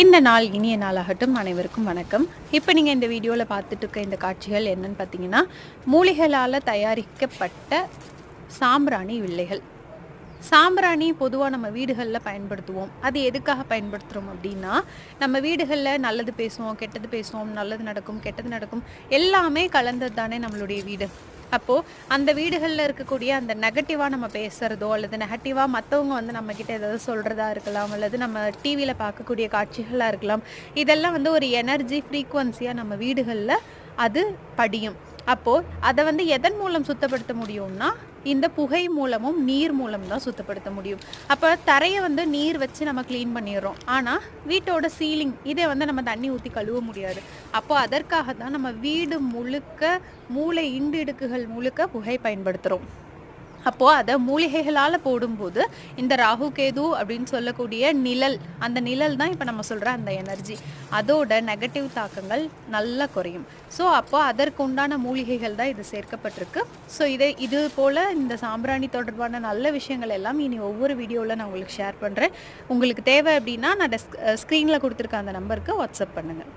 இந்த நாள் இனிய நாளாகட்டும். அனைவருக்கும் வணக்கம். இப்போ நீங்கள் இந்த வீடியோவில் பார்த்துட்டு இருக்க இந்த காட்சிகள் என்னன்னு பார்த்தீங்கன்னா மூலிகளால் தயாரிக்கப்பட்ட சாம்பிராணி வில்லைகள். சாம்பிராணி பொதுவாக நம்ம வீடுகளில் பயன்படுத்துவோம். அது எதுக்காக பயன்படுத்துகிறோம் அப்படின்னா நம்ம வீடுகளில் நல்லது பேசுவோம் கெட்டது பேசுவோம் நல்லது நடக்கும் கெட்டது நடக்கும் எல்லாமே கலந்தது தானே நம்மளுடைய வீடு. அப்போது அந்த வீடுகளில் இருக்கக்கூடிய அந்த நெகட்டிவாக நம்ம பேசுகிறதோ அல்லது நெகட்டிவாக மற்றவங்க வந்து நம்மக்கிட்ட ஏதாவது சொல்கிறதா இருக்கலாம் அல்லது நம்ம டிவியில் பார்க்கக்கூடிய காட்சிகளாக இருக்கலாம் இதெல்லாம் வந்து ஒரு எனர்ஜி ஃப்ரீக்குவன்சியாக நம்ம வீடுகளில் அது படியும். அப்போது அதை வந்து எதன் மூலம் சுத்தப்படுத்த முடியும்னா இந்த புகை மூலமும் நீர் மூலம் தான் சுத்தப்படுத்த முடியும். அப்போ தரையை வந்து நீர் வச்சு நம்ம க்ளீன் பண்ணிடுறோம். ஆனால் வீட்டோட சீலிங் இதை வந்து நம்ம தண்ணி ஊற்றி கழுவ முடியாது. அப்போ அதற்காக தான் நம்ம வீடு முழுக்க மூளை இண்டு இடுக்குகள் முழுக்க புகை பயன்படுத்துகிறோம் அப்போது அதை மூலிகைகளால் போடும்போது இந்த ராகு கேது அப்படின்னு சொல்லக்கூடிய நிழல் அந்த நிழல் தான் இப்போ நம்ம சொல்கிற அந்த எனர்ஜி அதோட நெகட்டிவ் தாக்கங்கள் நல்லா குறையும். ஸோ அப்போது அதற்கு உண்டான மூலிகைகள் தான் இது சேர்க்கப்பட்டிருக்கு. ஸோ இதை இது போல் இந்த சாம்பிராணி தொடர்பான நல்ல விஷயங்கள் எல்லாம் இனி ஒவ்வொரு வீடியோவில் நான் உங்களுக்கு ஷேர் பண்ணுறேன் உங்களுக்கு தேவை அப்படின்னா நான் ஸ்க்ரீனில் கொடுத்துருக்க அந்த நம்பருக்கு வாட்ஸ்அப் பண்ணுங்கள்